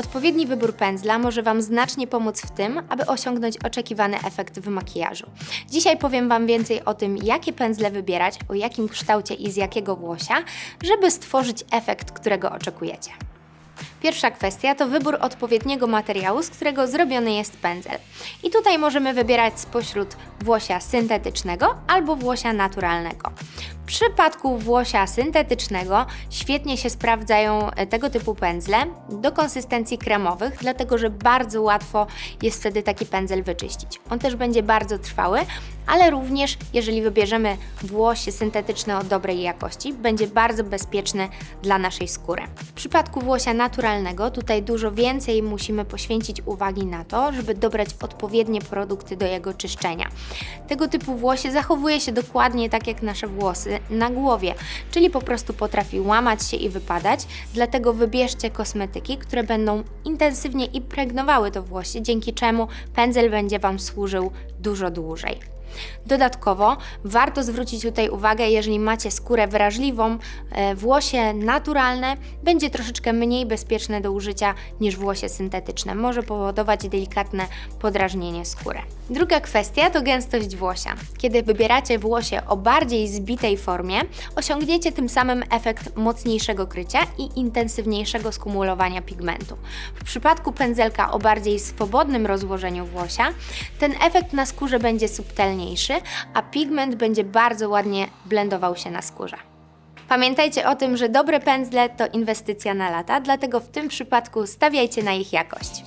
Odpowiedni wybór pędzla może Wam znacznie pomóc w tym, aby osiągnąć oczekiwany efekt w makijażu. Dzisiaj powiem Wam więcej o tym, jakie pędzle wybierać, o jakim kształcie i z jakiego włosia, żeby stworzyć efekt, którego oczekujecie. Pierwsza kwestia to wybór odpowiedniego materiału, z którego zrobiony jest pędzel. I tutaj możemy wybierać spośród włosia syntetycznego albo włosia naturalnego. W przypadku włosia syntetycznego świetnie się sprawdzają e, tego typu pędzle do konsystencji kremowych, dlatego że bardzo łatwo jest wtedy taki pędzel wyczyścić. On też będzie bardzo trwały, ale również jeżeli wybierzemy włosie syntetyczne o dobrej jakości, będzie bardzo bezpieczny dla naszej skóry. W przypadku włosia naturalnego tutaj dużo więcej musimy poświęcić uwagi na to, żeby dobrać odpowiednie produkty do jego czyszczenia. Tego typu włosie zachowuje się dokładnie tak jak nasze włosy na głowie, czyli po prostu potrafi łamać się i wypadać, dlatego wybierzcie kosmetyki, które będą intensywnie impregnowały to włosie, dzięki czemu pędzel będzie Wam służył dużo dłużej. Dodatkowo warto zwrócić tutaj uwagę, jeżeli macie skórę wrażliwą, e, włosie naturalne będzie troszeczkę mniej bezpieczne do użycia niż włosie syntetyczne. Może powodować delikatne podrażnienie skóry. Druga kwestia to gęstość włosia. Kiedy wybieracie włosie o bardziej zbitej formie, osiągniecie tym samym efekt mocniejszego krycia i intensywniejszego skumulowania pigmentu. W przypadku pędzelka o bardziej swobodnym rozłożeniu włosia, ten efekt na skórze będzie subtelniejszy, a pigment będzie bardzo ładnie blendował się na skórze. Pamiętajcie o tym, że dobre pędzle to inwestycja na lata, dlatego w tym przypadku stawiajcie na ich jakość.